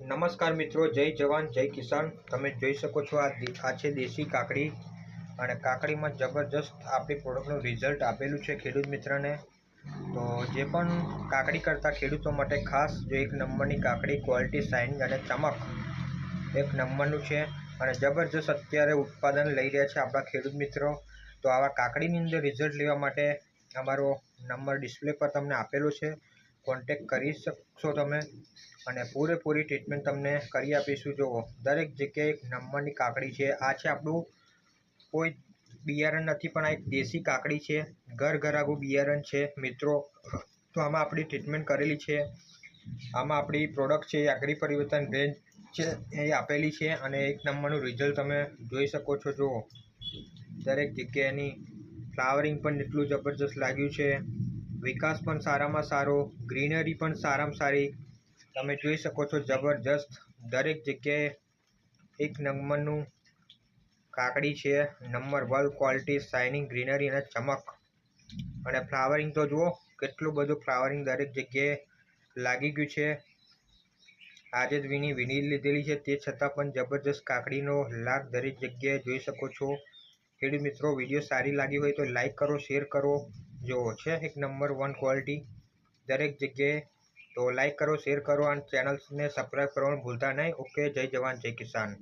નમસ્કાર મિત્રો, જય જવાન, જય કિસાન. તમે જોઈ શકો છો આ આ છે દેશી કાકડી. અને કાકડીમાં જબરજસ્ત આપણી પ્રોડક્ટનું રિઝલ્ટ આપેલું છે ખેડૂત મિત્રને. તો જે પણ કાકડી કરતા ખેડૂતો માટે ખાસ જો એક નંબરની કાકડી ક્વોલિટી સાઇન અને ચમક એક નંબરનું છે. અને જબરજસ્ત અત્યારે ઉત્પાદન લઈ રહ્યા છે આપણા ખેડૂત મિત્રો. તો આવા કાકડીની અંદર રિઝલ્ટ લેવા માટે અમારો નંબર ડિસ્પ્લે પર તમને આપેલો છે. કોન્ટેક કરી શકશો તમે. અને પૂરેપૂરી ટ્રીટમેન્ટ તમને કરી આપીશું. જુઓ, દરેક જગ્યાએ નંબરની કાકડી છે. આ છે આપણું કોઈ બિયારણ નથી, પણ આ એક દેશી કાકડી છે. ઘર ઘરાગું બિયારણ છે. મિત્રો, તો આમાં આપણી ટ્રીટમેન્ટ કરેલી છે. આમાં આપણી પ્રોડક્ટ છે એ આકડી પરિવર્તન રેન્જ છે, એ આપેલી છે અને એક નંબરનું રિઝલ્ટ તમે જોઈ શકો છો. જુઓ, દરેક જગ્યાએની ફ્લાવરિંગ પણ એટલું જબરજસ્ત લાગ્યું છે. વિકાસ પણ સારામાં સારો ગ્રીનરી પણ સારામાં સારી તમે જોઈ શકો છો જબરજસ્ત દરેક જગ્યાએ એક નંબરનું કાકડી છે, number one quality shining greenery અને ચમક. અને ફ્લાવરિંગ તો જુઓ, કેટલું બધું ફ્લાવરિંગ દરેક જગ્યાએ લાગી ગયું છે. આજે જ વિની વિની લીધેલી છે, તે છતાં પણ જબરજસ્ત કાકડીનો લાભ દરેક જગ્યાએ જોઈ શકો છો. ખેડૂત મિત્રો, વીડિયો સારી લાગી હોય તો લાઇક કરો, શેર કરો. જુઓ છે એક નંબર વન ક્વોલિટી દરેક જગ્યાએ તો લાઈક કરો શેર કરો અને ચેનલ્સને સબસ્ક્રાઈબ કરવાનું ભૂલતા નહીં. ઓકે જય જવાન, જય કિસાન.